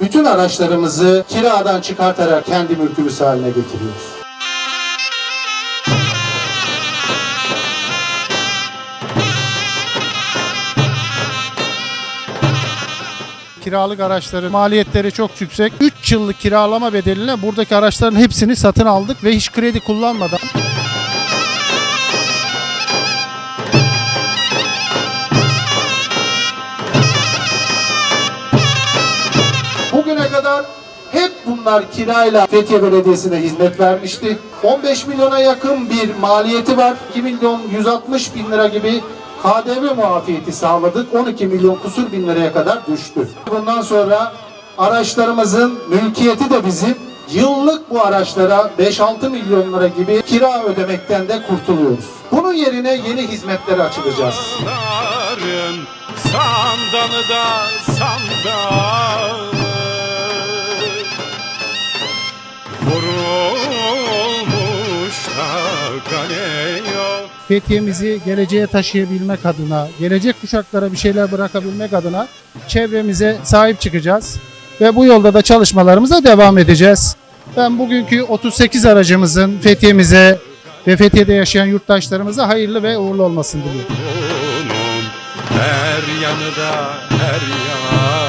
Bütün araçlarımızı kiradan çıkartarak kendi mülkümüz haline getiriyoruz. Kiralık araçların maliyetleri çok yüksek. 3 yıllık kiralama bedeline buradaki araçların hepsini satın aldık ve hiç kredi kullanmadan kadar hep bunlar kirayla Fethiye Belediyesi'ne hizmet vermişti. 15 milyona yakın bir maliyeti var. 2 milyon 160 bin lira gibi KDV muafiyeti sağladık. 12 milyon kusur bin liraya kadar düştü. Bundan sonra araçlarımızın mülkiyeti de bizim. Yıllık bu araçlara 5-6 milyon lira gibi kira ödemekten de kurtuluyoruz. Bunun yerine yeni hizmetleri açılacağız. Sandanı da sandağı Fethiye'mizi geleceğe taşıyabilmek adına, gelecek kuşaklara bir şeyler bırakabilmek adına çevremize sahip çıkacağız. Ve bu yolda da çalışmalarımıza devam edeceğiz. Ben bugünkü 38 aracımızın Fethiye'mize ve Fethiye'de yaşayan yurttaşlarımıza hayırlı ve uğurlu olmasını diliyorum. Her yanı da her yanı